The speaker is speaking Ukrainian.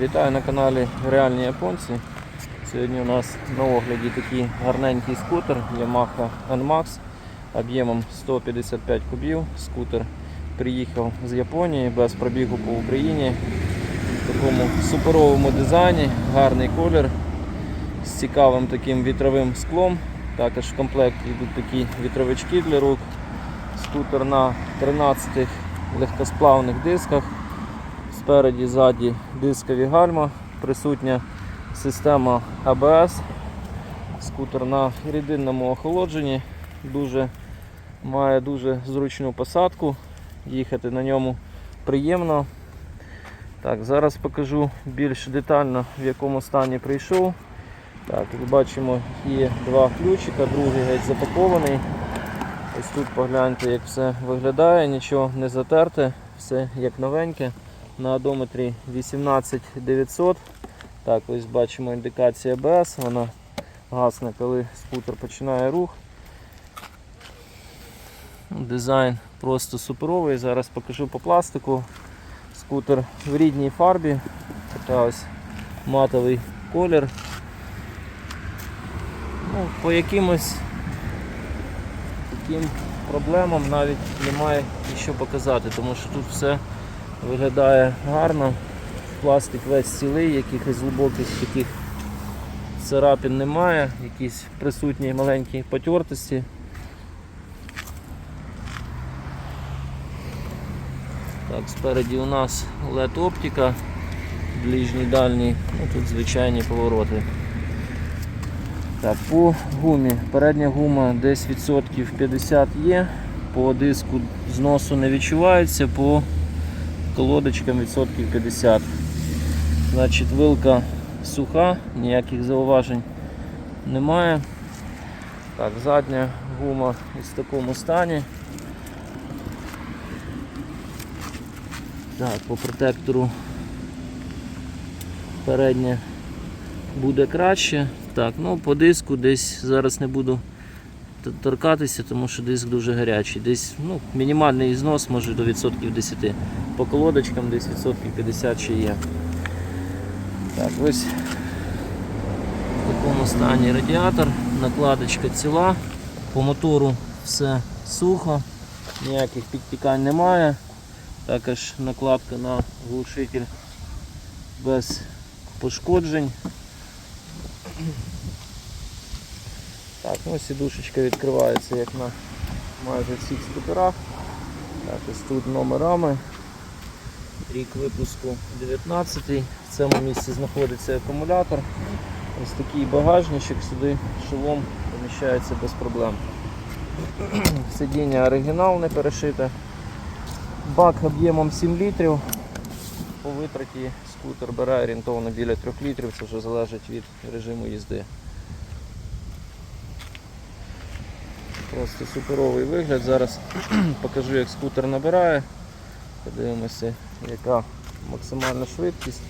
Вітаю на каналі Реальні Японці. Сьогодні у нас на огляді такий гарненький скутер Yamaha NMAX об'ємом 155 кубів. Скутер приїхав з Японії без пробігу по Україні. В такому суперовому дизайні, гарний колір з цікавим таким вітровим склом. Також в комплекті йдуть такі вітровички для рук. Скутер на 13 легкосплавних дисках. Спереді, ззаді дискові гальма, присутня система ABS, скутер на рідинному охолодженні, дуже, має дуже зручну посадку, їхати на ньому приємно. Так, Зараз покажу більш детально в якому стані прийшов. Так, як бачимо, є два ключика, другий геть запакований. Ось тут погляньте, як все виглядає, нічого не затерте, все як новеньке. На одометрі 18900. Так, ось бачимо індикація АБС, вона гасне, коли скутер починає рух. Дизайн просто суперовий. Зараз покажу по пластику. Скутер в рідній фарбі. Така ось матовий колір. Ну, по якимось таким проблемам навіть немає що показати, тому що тут все виглядає гарно. Пластик весь цілий, якихось глибоких таких царапин немає, якісь присутні маленькі потертості. Так, спереді у нас LED оптика, ближній дальній, ну тут звичайні повороти. Так, по гумі. Передня гума десь відсотків 50 є, по диску зносу не відчувається, по колодочкам відсотків 50. Значить, вилка суха, ніяких зауважень немає. Так, задня гума в такому стані. Так, по протектору передня буде краще. Так, ну по диску десь зараз не буду торкатися, тому що диск дуже гарячий. Десь ну, мінімальний знос може до відсотків 10. По колодочкам десь відсотків 50 ще є. Так, ось в такому стані радіатор, накладочка ціла, по мотору все сухо, ніяких підтікань немає. Також накладка на глушитель без пошкоджень. Так, ну сідушечка відкривається як на майже всіх скутерах. Так, ось тут номерами. Рік випуску 19 В цьому місці знаходиться акумулятор. Ось такий багажничок, сюди шолом поміщається без проблем. Сидіння оригінал не перешите. Бак об'ємом 7 літрів. По витраті скутер бере орієнтовно біля 3 літрів, це вже залежить від режиму їзди. Просто суперовий вигляд. Зараз покажу як скутер набирає. Подивимося, яка максимальна швидкість.